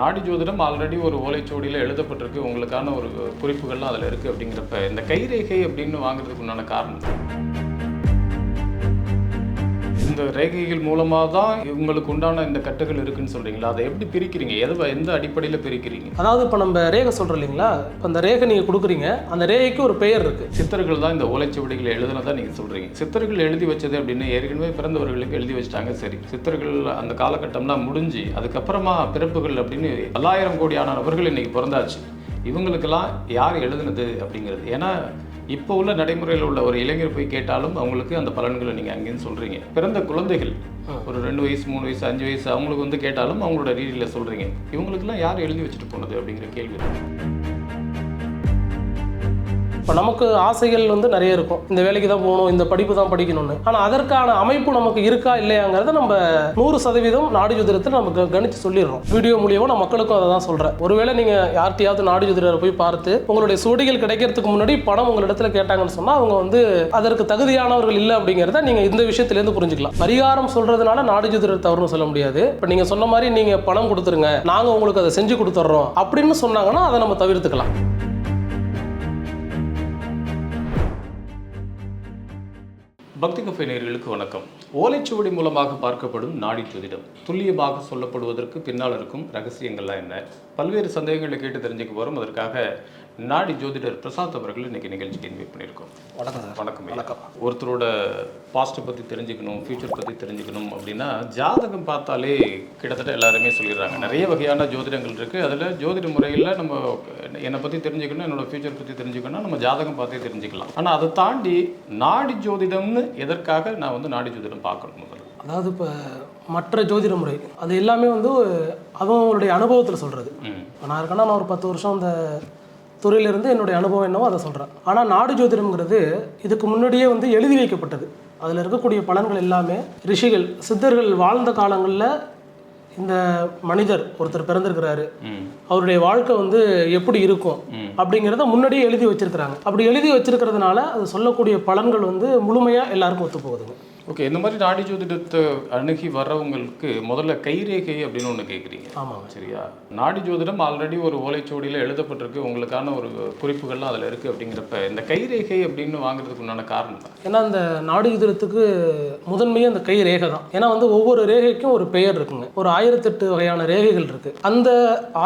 நாடி ஜோதிடம் ஆல்ரெடி ஒரு ஓலைச்சுவடியில் எழுதப்பட்டிருக்கு. உங்களுக்கான ஒரு குறிப்புகள்லாம் அதில் இருக்குது அப்படிங்கிறப்ப இந்த கைரேகை அப்படின்னு வாங்குறதுக்கு உண்டான காரணம்? இந்த ரேகைகள் மூலமாக தான் உங்களுக்கு உண்டான இந்த கட்டுகள் இருக்குன்னு சொல்றீங்களா? அதை எப்படி பிரிக்கிறீங்க? எது எந்த அடிப்படையில் பிரிக்கிறீங்க? அதாவது இப்போ நம்ம ரேகை சொல்கிறோம் இல்லைங்களா? இப்போ அந்த ரேகை நீங்கள் கொடுக்குறீங்க. அந்த ரேகைக்கு ஒரு பெயர் இருக்குது சித்தர்கள் தான் இந்த ஓலைச்சுவடிகளை எழுதுனதா நீங்கள் சொல்கிறீங்க சித்தர்கள் எழுதி வச்சது அப்படின்னு ஏற்கனவே பிறந்தவர்களுக்கு எழுதி வச்சிட்டாங்க. சரி. சித்தர்கள் அந்த காலகட்டம்லாம் முடிஞ்சு அதுக்கப்புறமா பிறப்புகள் அப்படின்னு பல்லாயிரம் கோடியான நபர்கள் இன்னைக்கு பிறந்தாச்சு. இவங்களுக்கெல்லாம் யார் எழுதுனது அப்படிங்கிறது? ஏன்னா இப்போ உள்ள நடைமுறையில் உள்ள ஒரு இளைஞர் போய் கேட்டாலும் அவங்களுக்கு அந்த பலன்களை நீங்கள் அங்கேயும் சொல்கிறீங்க பிறந்த குழந்தைகள் ஒரு ரெண்டு வயசு மூணு வயசு அஞ்சு வயசு அவங்களுக்கு வந்து கேட்டாலும் அவங்களோட ரீதியில் சொல்கிறீங்க இவங்களுக்கெல்லாம் யார் எழுதி வச்சுட்டு போனது அப்படிங்கிற கேள்வி. இப்போ நமக்கு ஆசைகள் வந்து நிறைய இருக்கும். இந்த வேலைக்கு தான் போகணும் இந்த படிப்பு தான் படிக்கணும்னு. ஆனால் அதற்கான அமைப்பு நமக்கு இருக்கா இல்லையாங்கிறத நம்ம நூறு சதவீதம் நாடு ஜோதிடத்தை நமக்கு கணிச்சு சொல்லிடுறோம். வீடியோ மூலியமாக நான் மக்களுக்கும் அதை தான் சொல்கிறேன் ஒருவேளை நீங்கள் யார்ட்டையாவது நாடு ஜோதிடரை போய் பார்த்து உங்களுடைய சுவடிகள் கிடைக்கிறதுக்கு முன்னாடி பணம் உங்களிடத்தில் கேட்டாங்கன்னு சொன்னால் அவங்க வந்து அதற்கு தகுதியானவர்கள் இல்லை அப்படிங்கிறத நீங்கள் இந்த விஷயத்துலேருந்து புரிஞ்சுக்கலாம். பரிகாரம் சொல்கிறதுனால நாடு ஜோதிடர் தவறுன்னு சொல்ல முடியாது. இப்போ நீங்கள் சொன்ன மாதிரி நீங்கள் பணம் கொடுத்துருங்க நாங்கள் உங்களுக்கு அதை செஞ்சு கொடுத்துட்றோம் அப்படின்னு சொன்னாங்கன்னா அதை நம்ம தவிர்த்துக்கலாம். பக்தி கஃபே வணக்கம். ஓலைச்சுவடி மூலமாக பார்க்கப்படும் நாடி ஜோதிடம். துல்லியமாக சொல்லப்படுவதற்கு பின்னால் இருக்கும் ரகசியங்கள்லாம் என்ன? பல்வேறு சந்தேகங்களை கேட்டு தெரிஞ்சுக்க போகிறோம் அதற்காக நாடி ஜோதிடர் பிரசாத் அவர்கள் இன்னைக்கு நிகழ்ச்சிக்கு இன்வைட் பண்ணியிருக்கோம். வணக்கம் வணக்கம். வணக்கம். ஒருத்தரோட பாஸ்ட்டை பற்றி தெரிஞ்சுக்கணும் ஃபியூச்சர் பற்றி தெரிஞ்சுக்கணும் அப்படின்னா ஜாதகம் பார்த்தாலே கிட்டத்தட்ட எல்லாருமே சொல்லிடுறாங்க. நிறைய வகையான ஜோதிடங்கள் இருக்குது அதில் ஜோதிட முறையில் நம்ம என்னை பற்றி தெரிஞ்சுக்கணும் என்னோட ஃபியூச்சர் பற்றி தெரிஞ்சுக்கணும்னா நம்ம ஜாதகம் பார்த்தே தெரிஞ்சுக்கலாம். ஆனால் அதை தாண்டி நாடி ஜோதிடம்னு எதற்காக நான் வந்து நாடி ஜோதிடம் பார்க்கணும் முதல்ல? அதாவது இப்போ மற்ற ஜோதிட முறை அது எல்லாமே வந்து அவங்களுடைய அனுபவத்தில் சொல்கிறது இப்போ நான் இருக்கேன்னா நான் ஒரு பத்து வருஷம் அந்த துறையிலிருந்து என்னுடைய அனுபவம் என்னவோ அதை சொல்கிறேன் ஆனால் நாடு ஜோதிடம்ங்கிறது இதுக்கு முன்னாடியே வந்து எழுதி வைக்கப்பட்டது. அதில் இருக்கக்கூடிய பலன்கள் எல்லாமே ரிஷிகள் சித்தர்கள் வாழ்ந்த காலங்களில் இந்த மனிதர் ஒருத்தர் பிறந்திருக்கிறாரு. அவருடைய வாழ்க்கை வந்து எப்படி இருக்கும். அப்படிங்கிறத முன்னாடியே எழுதி வச்சிருக்கிறாங்க. அப்படி எழுதி வச்சிருக்கிறதுனால அது சொல்லக்கூடிய பலன்கள் வந்து முழுமையாக எல்லாருக்கும் ஒத்து போகுதுங்க. ஓகே இந்த மாதிரி நாடி ஜோதிடத்தை அணுகி வர்றவங்களுக்கு முதல்ல கைரேகை அப்படின்னு ஒன்று கேட்குறீங்க ஆமாங்க சரியா? நாடி ஜோதிடம் ஆல்ரெடி ஒரு ஓலைச்சுவடியில் எழுதப்பட்டிருக்கு. உங்களுக்கான ஒரு குறிப்புகள்லாம் அதில் இருக்குது அப்படிங்கிறப்ப இந்த கைரேகை அப்படின்னு வாங்குறதுக்கு உண்டான காரணம் தான் ஏன்னா அந்த நாடு யுதத்துக்கு முதன்மையே அந்த கை ரேகை தான். ஏன்னா வந்து ஒவ்வொரு ரேகைக்கும் ஒரு பெயர் இருக்குங்க. ஒரு ஆயிரத்தெட்டு வகையான ரேகைகள் இருக்கு. அந்த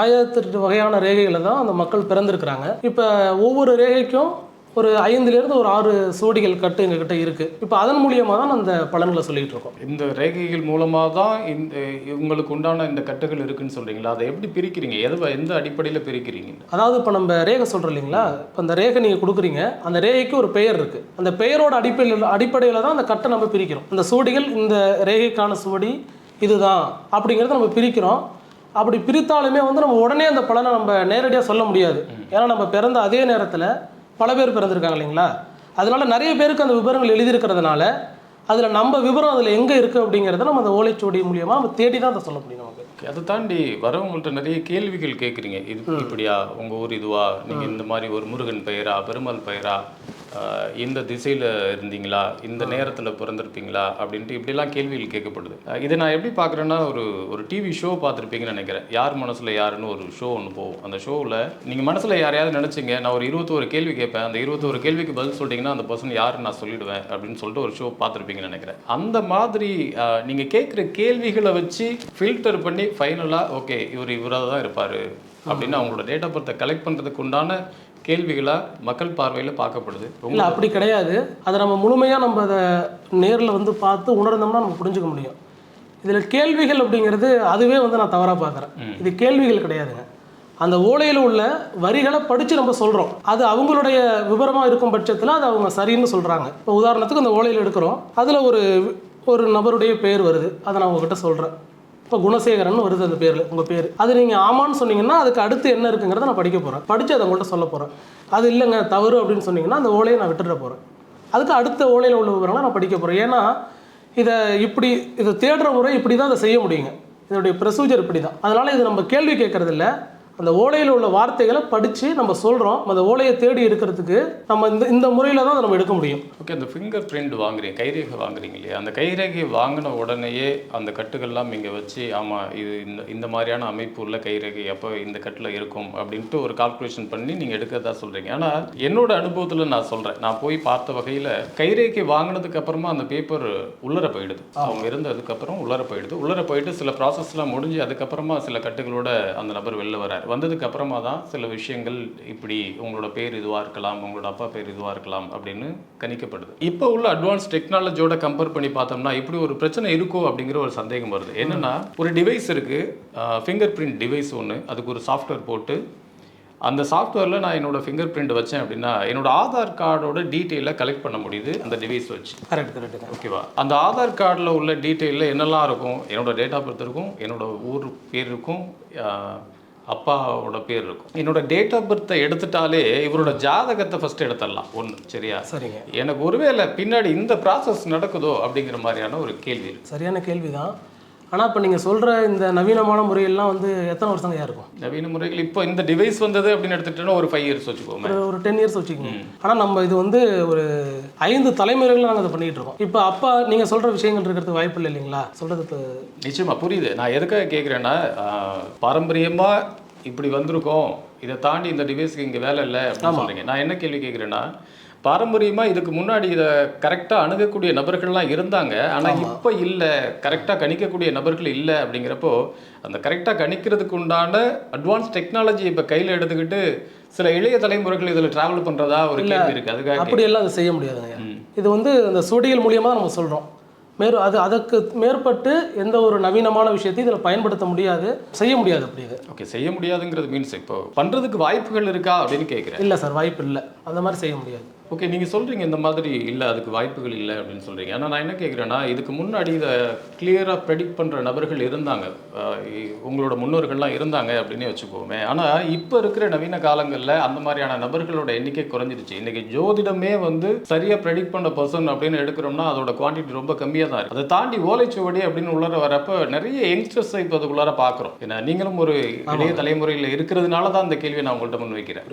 ஆயிரத்தெட்டு வகையான ரேகைகளை தான் அந்த மக்கள் பிறந்திருக்கிறாங்க. இப்போ ஒவ்வொரு ரேகைக்கும் ஒரு ஐந்துலேருந்து ஒரு ஆறு சோடிகள் கட்டு எங்ககிட்ட இருக்கு. இப்போ அதன் மூலியமாக தான் அந்த பலன்களை சொல்லிட்டு இருக்கோம். இந்த ரேகைகள் மூலமாக தான் இந்த உங்களுக்கு உண்டான இந்த கட்டுகள் இருக்குன்னு சொல்கிறீங்களா அதை எப்படி பிரிக்கிறீங்க? எது எந்த அடிப்படையில் பிரிக்கிறீங்க? அதாவது இப்போ நம்ம ரேகை சொல்கிறோம் இல்லைங்களா? இப்போ அந்த ரேகை நீங்கள் கொடுக்குறீங்க. அந்த ரேகைக்கு ஒரு பெயர் இருக்குது அந்த பெயரோட அடிப்படையில் அடிப்படையில் தான் அந்த கட்டை நம்ம பிரிக்கிறோம். அந்த சுவடிகள் இந்த ரேகைக்கான சுவடி இதுதான் அப்படிங்கிறத நம்ம பிரிக்கிறோம். அப்படி பிரித்தாலுமே வந்து நம்ம உடனே அந்த பலனை நம்ம நேரடியாக சொல்ல முடியாது. ஏன்னா நம்ம பிறந்த அதே நேரத்தில் பல பேர் பிறந்திருக்காங்க இல்லைங்களா? அதனால நிறைய பேருக்கு அந்த விவரங்கள் எழுதியிருக்கிறதுனால அதில் நம்ம விவரம் அதில் எங்கே இருக்குது அப்படிங்கிறத நம்ம அந்த ஓலைச்சுவடி மூலியமாக நம்ம தேடி தான் அதை சொல்ல முடியும் நமக்கு. அதை தாண்டி வரவங்கள்ட்ட நிறைய கேள்விகள் கேட்குறீங்க இது இப்படியா? உங்கள் ஊர் இதுவா? நீங்கள் இந்த மாதிரி ஒரு முருகன் பெயரா? பெருமாள் பெயரா? இந்த திசையில் இருந்தீங்களா? இந்த நேரத்தில் பிறந்திருப்பீங்களா? அப்படின்ட்டு இப்படிலாம் கேள்விகள் கேட்கப்படுது. இதை நான் எப்படி பார்க்குறேன்னா ஒரு ஒரு டிவி ஷோ பார்த்துருப்பீங்கன்னு நினைக்கிறேன். யார் மனசில் யாருன்னு ஒரு ஷோ ஒன்று போகும். அந்த ஷோவில் நீங்கள் மனசில் யாரையாவது நினச்சிங்க நான் ஒரு இருபத்தோரு கேள்வி கேட்பேன். அந்த இருபத்தோரு கேள்விக்கு பதில் சொல்லிட்டீங்கன்னா அந்த பர்சன் யாருன்னு நான் சொல்லிடுவேன் அப்படின்னு சொல்லிட்டு ஒரு ஷோ பார்த்துருப்பீங்கன்னு நினைக்கிறேன். அந்த மாதிரி நீங்கள் கேட்குற கேள்விகளை வச்சு ஃபில்டர் பண்ணி ஃபைனலாக ஓகே இவர் இவராக தான் இருப்பார் அப்படின்னு அவங்களோட டேட் ஆஃப் பர்த்தை கலெக்ட் பண்ணுறதுக்கு உண்டான கேள்விகளாக மக்கள் பார்வையில் பார்க்கப்படுது? இல்லை அப்படி கிடையாது. அதை நம்ம முழுமையாக நம்ம அதை நேரில் வந்து பார்த்து உணர்ந்தோம்னா நம்ம புரிஞ்சுக்க முடியும். இதில் கேள்விகள் அப்படிங்கிறது அதுவே வந்து நான் தவறாக பார்க்குறேன். இது கேள்விகள் கிடையாதுங்க. அந்த ஓலையில் உள்ள வரிகளை படித்து நம்ம சொல்கிறோம் அது அவங்களுடைய விவரமாக இருக்கும் பட்சத்தில் அது அவங்க சரின்னு சொல்கிறாங்க இப்போ உதாரணத்துக்கு அந்த ஓலையில் எடுக்கிறோம். அதில் ஒரு ஒரு நபருடைய பேர் வருது. அதை நான் உங்ககிட்ட சொல்கிறேன் இப்போ குணசேகரன் வருது அந்த பேரில் உங்கள் பேர். அது நீங்கள் ஆமான்னு சொன்னீங்கன்னா அதுக்கு அடுத்து என்ன இருக்குங்கிறத நான் படிக்க போகிறேன் படித்து அதை உங்கள்கிட்ட சொல்ல போகிறேன் அது இல்லைங்க தவறு அப்படின்னு சொன்னீங்கன்னா அந்த ஓலையை நான் விட்டுட போகிறேன் அதுக்கு அடுத்த ஓலையில் உள்ள விவரங்களை நான் படிக்க போகிறேன் ஏன்னா இதை இப்படி இதை தேடுற முறை இப்படி தான் அதை செய்ய முடியுங்க. இதனுடைய ப்ரொசீஜர் இப்படி தான் அதனால் இது நம்ம கேள்வி கேட்குறதில்ல. அந்த ஓலையில் உள்ள வார்த்தைகளை படித்து நம்ம சொல்கிறோம் அந்த ஓலையை தேடி எடுக்கிறதுக்கு நம்ம இந்த இந்த முறையில் தான் நம்ம எடுக்க முடியும். ஓகே அந்த ஃபிங்கர் பிரிண்ட் வாங்குறீங்க கைரேகை வாங்குறீங்க இல்லையா? அந்த கைரேகை வாங்கின உடனேயே அந்த கட்டுகள்லாம் இங்கே வச்சு ஆமாம் இது இந்த இந்த மாதிரியான அமைப்பு உள்ள கைரேகை அப்போ இந்த கட்டில் இருக்கும் அப்படின்ட்டு ஒரு கால்குலேஷன் பண்ணி நீங்கள் எடுக்கிறதா சொல்கிறீங்க ஆனால் என்னோட அனுபவத்தில் நான் சொல்கிறேன் நான் போய் பார்த்த வகையில் கைரேகை வாங்கினதுக்கு அப்புறமா அந்த பேப்பர் உள்ளர போயிடுது. அவங்க இருந்ததுக்கப்புறம் உள்ளர போயிடுது. உள்ளர போயிட்டு சில ப்ராசஸ்லாம் முடிஞ்சு அதுக்கப்புறமா சில கட்டுகளோட அந்த நபர் வெளில வரார் வந்ததுக்கு அப்புறமா தான் சில விஷயங்கள் இப்படி உங்களோட பேர் இதுவாக இருக்கலாம் உங்களோட அப்பா பேர் இதுவாக இருக்கலாம் அப்படின்னு கணிக்கப்படுது. இப்போ உள்ள அட்வான்ஸ் டெக்னாலஜியோட கம்பேர் பண்ணி பார்த்தோம்னா இப்படி ஒரு பிரச்சனை இருக்கோ அப்படிங்கிற ஒரு சந்தேகம் வருது. என்னன்னா ஒரு டிவைஸ் இருக்கு ஃபிங்கர் பிரிண்ட் டிவைஸ் ஒன்று அதுக்கு ஒரு சாஃப்ட்வேர் போட்டு அந்த சாஃப்ட்வேரில் நான் என்னோட ஃபிங்கர் பிரிண்ட் வச்சேன் அப்படின்னா என்னோட ஆதார் கார்டோட டீட்டெயிலை கலெக்ட் பண்ண முடியுது அந்த டிவைஸ் வச்சு. கரெக்ட் கரெக்டுங்க ஓகேவா? அந்த ஆதார் கார்டில் உள்ள டீட்டெயிலில் என்னெல்லாம் இருக்கும்? என்னோட டேட் ஆஃப் பர்த் இருக்கும் என்னோட ஊர் பேர் இருக்கும் அப்பாவோட பேர் இருக்கும். என்னோட டேட் ஆஃப் பர்த்தை எடுத்துட்டாலே இவரோட ஜாதகத்தை ஃபர்ஸ்ட் எடுத்துடலாம். ஒன்று சரியா? சரிங்க. எனக்கு ஒருவேளை பின்னாடி இந்த ப்ராசஸ் நடக்குதோ அப்படிங்கிற மாதிரியான ஒரு கேள்வி இருக்கு. சரியான கேள்வி தான் ஆனால் இப்போ நீங்கள் சொல்கிற இந்த நவீனமான முறையெல்லாம் வந்து எத்தனை வருஷங்க இருக்கும்? நவீன முறைகள் இப்போ இந்த டிவைஸ் வந்தது அப்படின்னு எடுத்துட்டோன்னா ஒரு ஃபைவ் இயர்ஸ் வச்சுக்கோமே. ஒரு ஒரு டென் இயர்ஸ் வச்சுக்கோங்க. ஆனால் நம்ம இது வந்து ஒரு ஐந்து தலைமுறைகள் நாங்கள் அதை பண்ணிகிட்டு இருக்கோம் இப்போ அப்பா நீங்கள் சொல்கிற விஷயங்கள் இருக்கிறதுக்கு வாய்ப்பு இல்லை இல்லைங்களா? சொல்கிறது இப்போ நிச்சயமா புரியுது. நான் எதுக்காக கேட்குறேன்னா பாரம்பரியமா இப்படி வந்திருக்கோம். இதை தாண்டி இந்த டிவைஸ்க்கு இங்கே வேலை இல்லை அப்படின்னு சொல்றீங்க. நான் என்ன கேள்வி கேட்குறேன்னா பாரம்பரியமா இதுக்கு முன்னாடி இதை கரெக்டாக அணுகக்கூடிய நபர்கள்லாம் இருந்தாங்க. ஆனால் இப்போ இல்லை. கரெக்டாக கணிக்கக்கூடிய நபர்கள் இல்லை அப்படிங்கிறப்போ அந்த கரெக்டாக கணிக்கிறதுக்கு உண்டான அட்வான்ஸ் டெக்னாலஜி இப்போ கையில் எடுத்துக்கிட்டு சில இளைய தலைமுறைகள் இதில் டிராவல் பண்ணுறதா ஒரு கேள்வி இருக்கு. அதுக்காக அப்படியெல்லாம் அதை செய்ய முடியாதுங்க. இது வந்து அந்த சுவடிகள் மூலியமாக நம்ம சொல்கிறோம் மேறு அது அதுக்கு மேற்பட்டு எந்த ஒரு நவீனமான விஷயத்தையும் இதில் பயன்படுத்த முடியாது. செய்ய முடியாது அப்படி இது. ஓகே செய்ய முடியாதுங்கிறது மீன்ஸ் இப்போ பண்ணுறதுக்கு வாய்ப்புகள் இருக்கா அப்படின்னு கேட்குறேன் இல்லை சார் வாய்ப்பு இல்லை. அந்த மாதிரி செய்ய முடியாது. ஓகே நீங்கள் சொல்கிறீங்க இந்த மாதிரி இல்லை அதுக்கு வாய்ப்புகள் இல்லை அப்படின்னு சொல்கிறீங்க ஆனால் நான் என்ன கேட்குறேன்னா இதுக்கு முன்னாடி இதை கிளியராக ப்ரெடிக்ட் பண்ணுற நபர்கள் இருந்தாங்க. உங்களோட முன்னோர்கள்லாம் இருந்தாங்க அப்படின்னே வச்சுக்கோமே. ஆனால் இப்போ இருக்கிற நவீன காலங்களில் அந்த மாதிரியான நபர்களோட எண்ணிக்கை குறைஞ்சிருச்சு. இன்றைக்கி ஜோதிடமே வந்து சரியாக ப்ரெடிக்ட் பண்ண பர்சன் அப்படின்னு எடுக்கிறோம்னா அதோட குவான்டிட்டி ரொம்ப கம்மியாக தான் இருக்குது அதை தாண்டி ஓலைச்சுவடி அப்படின்னு உள்ளர வரப்போ நிறைய யங்ஸ்டர்ஸை இப்போ அதுக்குள்ளார பார்க்குறோம் ஏன்னா நீங்களும் ஒரு இளைய தலைமுறையில் இருக்கிறதுனால தான் இந்த கேள்வியை நான் உங்கள்கிட்ட முன் வைக்கிறேன்.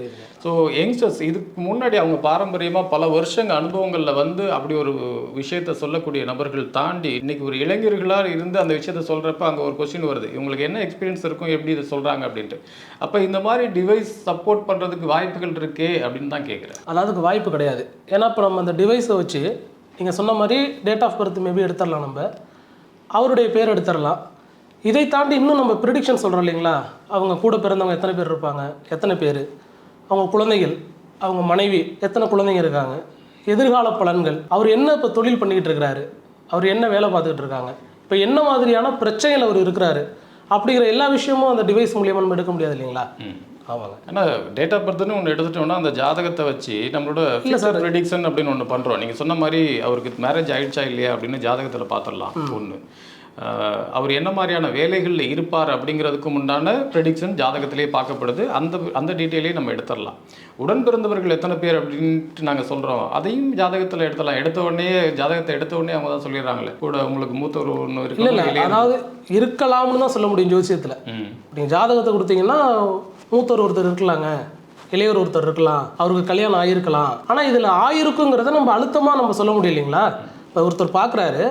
ஸோ யங்ஸ்டர்ஸ் இதுக்கு முன்னாடி அவங்க பாரம்பரியமாக பல வருஷங்க அனுபவங்களில் வந்து அப்படி ஒரு விஷயத்த சொல்லக்கூடிய நபர்கள் தாண்டி இன்னைக்கு ஒரு இளைஞர்களாக இருந்து அந்த விஷயத்த சொல்கிறப்ப அங்கே ஒரு கொஸ்டின் வருது. இவங்களுக்கு என்ன எக்ஸ்பீரியன்ஸ் இருக்கும்? எப்படி இதை சொல்கிறாங்க அப்படின்ட்டு. அப்போ இந்த மாதிரி டிவைஸ் சப்போர்ட் பண்ணுறதுக்கு வாய்ப்புகள் இருக்கே அப்படின்னு தான் கேட்குறேன் அதாவது அதுக்கு வாய்ப்பு கிடையாது. ஏன்னா இப்போ நம்ம அந்த டிவைஸை வச்சு நீங்கள் சொன்ன மாதிரி டேட் ஆஃப் பர்த் மேபி எடுத்துடலாம் நம்ம. அவருடைய பேர் எடுத்துடலாம். இதை தாண்டி இன்னும் நம்ம ப்ரிடிக்ஷன் சொல்கிறோம் இல்லைங்களா? அவங்க கூட பிறந்தவங்க எத்தனை பேர் இருப்பாங்க? எத்தனை பேர்? அவங்க குழந்தைகள். அவங்க மனைவி எத்தனை குழந்தைங்க இருக்காங்க எதிர்கால பலன்கள் அவர் என்ன இப்போ தொழில் பண்ணிக்கிட்டு இருக்கிறாரு அவர் என்ன வேலை பார்த்துக்கிட்டு இருக்காங்க இப்போ என்ன மாதிரியான பிரச்சனைகள் அவர் இருக்கிறாரு அப்படிங்கிற எல்லா விஷயமும் அந்த டிவைஸ் மூலியமாக நம்ம எடுக்க முடியாது இல்லைங்களா? ஆமாங்க. ஆனால் டேட் ஆஃப் பர்த்னு ஒன்று எடுத்துட்டோம்னா அந்த ஜாதகத்தை வச்சு நம்மளோட ஃபியூச்சர் ப்ரெடிக்ஷன் அப்படின்னு ஒன்று பண்ணுறோம் நீங்கள் சொன்ன மாதிரி அவருக்கு மேரேஜ் ஆயிடுச்சா இல்லையா அப்படின்னு ஜாதகத்தில் பார்த்துடலாம். ஒன்று அவர் என்ன மாதிரியான வேலைகளில் இருப்பார் அப்படிங்கிறதுக்கு உண்டான ப்ரெடிக்ஷன் ஜாதகத்திலே பார்க்கப்படுது. அந்த அந்த டீட்டெயிலையும் நம்ம எடுத்துடலாம். உடன் பிறந்தவர்கள் எத்தனை பேர் அப்படின்ட்டு நாங்கள் சொல்கிறோம் அதையும் ஜாதகத்தில் எடுத்துடலாம். எடுத்த உடனே ஜாதகத்தை எடுத்த உடனே அவங்க தான் சொல்லிடுறாங்களே. கூட உங்களுக்கு மூத்த ஒரு ஒன்று இருக்கு? அதாவது இருக்கலாம்னு தான் சொல்ல முடியும் ஜோசியத்தில். நீங்கள் ஜாதகத்தை கொடுத்தீங்கன்னா மூத்தவர் ஒருத்தர் இருக்கலாங்க. இளையவர் ஒருத்தர் இருக்கலாம். அவருக்கு கல்யாணம் ஆகிருக்கலாம் ஆனால் இதில் ஆயிருக்குங்கிறத நம்ம அழுத்தமாக நம்ம சொல்ல முடியும் இல்லைங்களா இப்போ ஒருத்தர் பார்க்குறாரு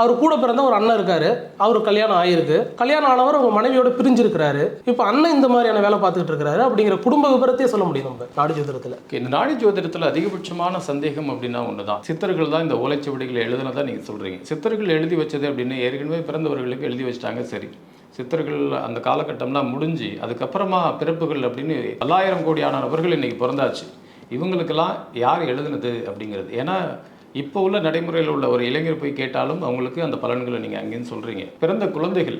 அவர் கூட பிறந்த ஒரு அண்ணன் இருக்காரு. அவர் கல்யாணம் ஆயிருக்கு. கல்யாணம் ஆனவர் அவங்க மனைவியோட பிரிஞ்சிருக்கிறாரு. இப்போ அண்ணன் இந்த மாதிரியான வேலை பார்த்துக்கிட்டு இருக்கிறாரு அப்படிங்கிற குடும்ப விபரத்தையே சொல்ல முடியும் நம்ம நாடு ஜோதிடத்தில். இந்த நாடி ஜோதிடத்தில் அதிகபட்சமான சந்தேகம் அப்படின்னா ஒன்று தான் சித்தர்கள் தான் இந்த ஓலைச்சுவடிகளை எழுதுனதா நீங்கள் சொல்கிறீங்க சித்தர்கள் எழுதி வச்சது அப்படின்னு ஏற்கனவே பிறந்தவர்களுக்கு எழுதி வச்சிட்டாங்க சரி. சித்தர்கள் அந்த காலகட்டம்லாம் முடிஞ்சு அதுக்கப்புறமா பிறப்புகள் அப்படின்னு பல்லாயிரம் கோடியான நபர்கள் இன்னைக்கு பிறந்தாச்சு. இவங்களுக்கெல்லாம் யார் எழுதுனது அப்படிங்கிறது? ஏன்னா இப்போ உள்ள நடைமுறையில் உள்ள ஒரு இளைஞர் போய் கேட்டாலும் அவங்களுக்கு அந்த பலன்களை நீங்கள் அங்கேயும் சொல்கிறீங்க பிறந்த குழந்தைகள்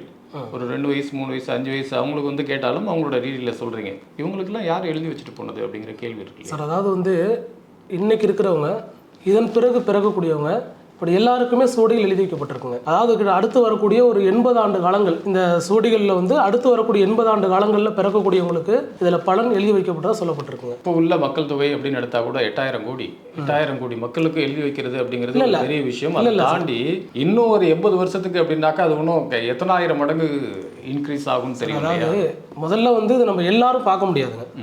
ஒரு ரெண்டு வயசு மூணு வயசு அஞ்சு வயசு அவங்களுக்கு வந்து கேட்டாலும் அவங்களோட ரீதியில் சொல்கிறீங்க இவங்களுக்கெல்லாம் யார் எழுதி வச்சுட்டு போனது அப்படிங்கிற கேள்வி இருக்கு இல்லையா? சார் அதாவது வந்து இன்னைக்கு இருக்கிறவங்க இதன் பிறகு பிறக்கக்கூடியவங்க இப்படி எல்லாருக்குமே சுவடிகள் எழுதி வைக்கப்பட்டிருக்குங்க. அதாவது அடுத்து வரக்கூடிய ஒரு எண்பது ஆண்டு காலங்கள் இந்த சுவடிகளில் வந்து அடுத்து வரக்கூடிய எண்பது ஆண்டு காலங்களில் பிறக்கக்கூடியவங்களுக்கு இதில் பலன் எழுதி வைக்கப்பட்டதா சொல்லப்பட்டிருக்குங்க. இப்போ உள்ள மக்கள் தொகை அப்படின்னு எடுத்தா கூட எட்டாயிரம் கோடி. எட்டாயிரம் கோடி மக்களுக்கு எழுதி வைக்கிறது அப்படிங்கிறது பெரிய விஷயம். அதை தாண்டி இன்னும் ஒரு எண்பது வருஷத்துக்கு அப்படின்னாக்கா அது இன்னும் க- எத்தனாயிரம் மடங்கு இன்க்ரீஸ் ஆகும்னு தெரியும்? அதாவது முதல்ல வந்து இது நம்ம எல்லாரும் பார்க்க முடியாதுங்க.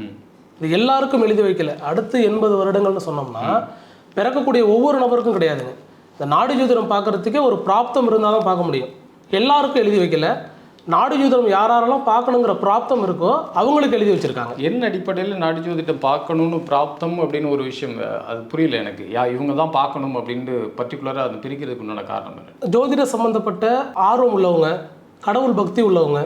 இது எல்லாருக்கும் எழுதி வைக்கல. அடுத்து எண்பது வருடங்கள்னு சொன்னோம்னா பிறக்கக்கூடிய ஒவ்வொரு நபருக்கும் கிடையாதுங்க. இந்த நாடு ஜோதிடம் பார்க்கறதுக்கே ஒரு பிராப்தம் இருந்தால் தான் பார்க்க முடியும். எல்லாருக்கும் எழுதி வைக்கல. நாடு ஜோதிடம் யார் யாரெல்லாம் பார்க்கணுங்கிற பிராப்தம் இருக்கோ அவங்களுக்கு எழுதி வச்சிருக்காங்க. என்ன அடிப்படையில் நாடி ஜோதிடம் பார்க்கணும்னு பிராப்தம் அப்படின்னு ஒரு விஷயம் அது புரியல எனக்கு. யா இவங்க தான் பார்க்கணும் அப்படின்ட்டு பர்டிகுலராக அது பிரிக்கிறதுக்கு உண்டான காரணம் ஜோதிட சம்பந்தப்பட்ட ஆர்வம் உள்ளவங்க கடவுள் பக்தி உள்ளவங்க.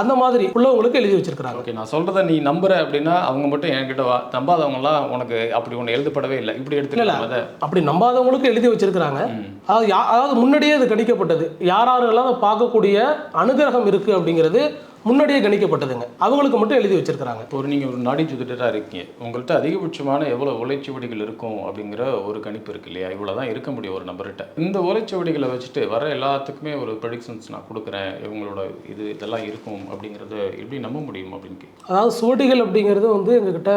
அந்த மாதிரி உள்ளவங்களுக்கு எழுதி வச்சிருக்கிறாங்க. ஓகே நான் சொல்றத நீ நம்புற அப்படின்னா அவங்க மட்டும் என்கிட்ட வா. நம்பாதவங்கலாம் உனக்கு அப்படி ஒன்று எழுதப்படவே இல்லை. இப்படி எடுத்துக்கலாம் அதை. அப்படி நம்பாதவங்களுக்கு எழுதி வச்சிருக்கிறாங்க. அதாவது அதாவது முன்னாடியே அது கணிக்கப்பட்டது. யார் யாரெல்லாம் அதை பார்க்கக்கூடிய அனுகிரகம் இருக்கு அப்படிங்கிறது முன்னாடியே கணிக்கப்பட்டதுங்க. அவங்களுக்கு மட்டும் எழுதி வச்சிருக்கிறாங்க. இப்போ ஒரு நீங்கள் ஒரு நாடி ஜோதிடராக இருக்கீங்க. உங்கள்கிட்ட அதிகபட்சமான எவ்வளோ ஓலைச்சுவடிகள் இருக்கும் அப்படிங்கிற ஒரு கணிப்பு இருக்கு இல்லையா? இவ்வளோ தான் இருக்க முடியும் ஒரு நபர்கிட்ட. இந்த ஓலைச்சுவடிகளை வச்சுட்டு வர எல்லாத்துக்குமே ஒரு ப்ரெடிக்ஷன்ஸ் நான் கொடுக்குறேன். இவங்களோட இது இதெல்லாம் இருக்கும் அப்படிங்கிறத எப்படி நம்ப முடியும் அப்படின்னு அதாவது சுவடிகள் அப்படிங்கிறது வந்து எங்ககிட்ட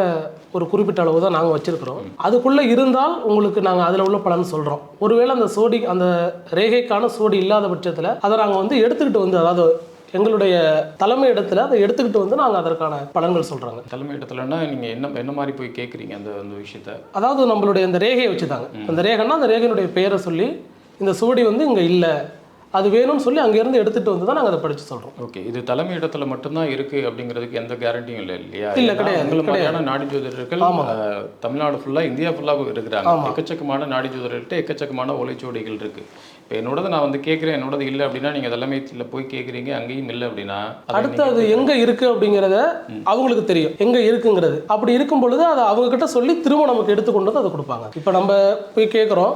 ஒரு குறிப்பிட்ட அளவு தான் நாங்கள் வச்சிருக்கிறோம். அதுக்குள்ளே இருந்தால் உங்களுக்கு நாங்கள் அதில் உள்ள பலன் சொல்கிறோம் ஒருவேளை அந்த சோடி அந்த ரேகைக்கான சோடி இல்லாத பட்சத்தில் அதை நாங்கள் வந்து எடுத்துக்கிட்டு வந்து அதாவது எங்களுடைய தலைமை இடத்துல அதை எடுத்துக்கிட்டு வந்து நாங்கள் அதற்கான பலன்கள் சொல்கிறோங்க தலைமை இடத்துலன்னா நீங்கள் என்ன என்ன மாதிரி போய் கேட்குறீங்க அந்த அந்த விஷயத்த? அதாவது நம்மளுடைய அந்த ரேகையை வச்சுதாங்க. அந்த ரேகைன்னா அந்த ரேகையினுடைய பெயரை சொல்லி இந்த சுவடி வந்து இங்கே இல்லை அது வேணும்னு சொல்லி அங்கேருந்து எடுத்துகிட்டு வந்து தான் நாங்கள் அதை படித்து சொல்கிறோம் ஓகே இது தலைமை இடத்துல மட்டும்தான் இருக்கு அப்படிங்கிறதுக்கு எந்த கேரண்டியும் இல்லை இல்லையா? இல்ல, கிடையாது, உங்களை மாதிரியான நாடி ஜோதிடர்கள் தமிழ்நாடு ஃபுல்லா இந்தியா ஃபுல்லாக இருக்கிறாங்க. எக்கச்சக்கமான நாடி ஜோதிடர்கிட்ட எக்கச்சக்கமான ஓலைச்சுவடிகள் இருக்கு. இப்போ என்னோடது நான் வந்து கேட்குறேன் என்னோடது இல்லை அப்படின்னா நீங்கள் தலைமையில் போய் கேட்குறீங்க அங்கேயும் இல்லை அப்படின்னா அடுத்து அது எங்கே இருக்குது அப்படிங்கிறத அவங்களுக்கு தெரியும். எங்கே இருக்குங்கிறது. அப்படி இருக்கும் பொழுது அதை அவங்க கிட்ட சொல்லி திரும்ப நமக்கு எடுத்து கொண்டு வந்து அதை கொடுப்பாங்க. இப்போ நம்ம போய் கேட்குறோம்.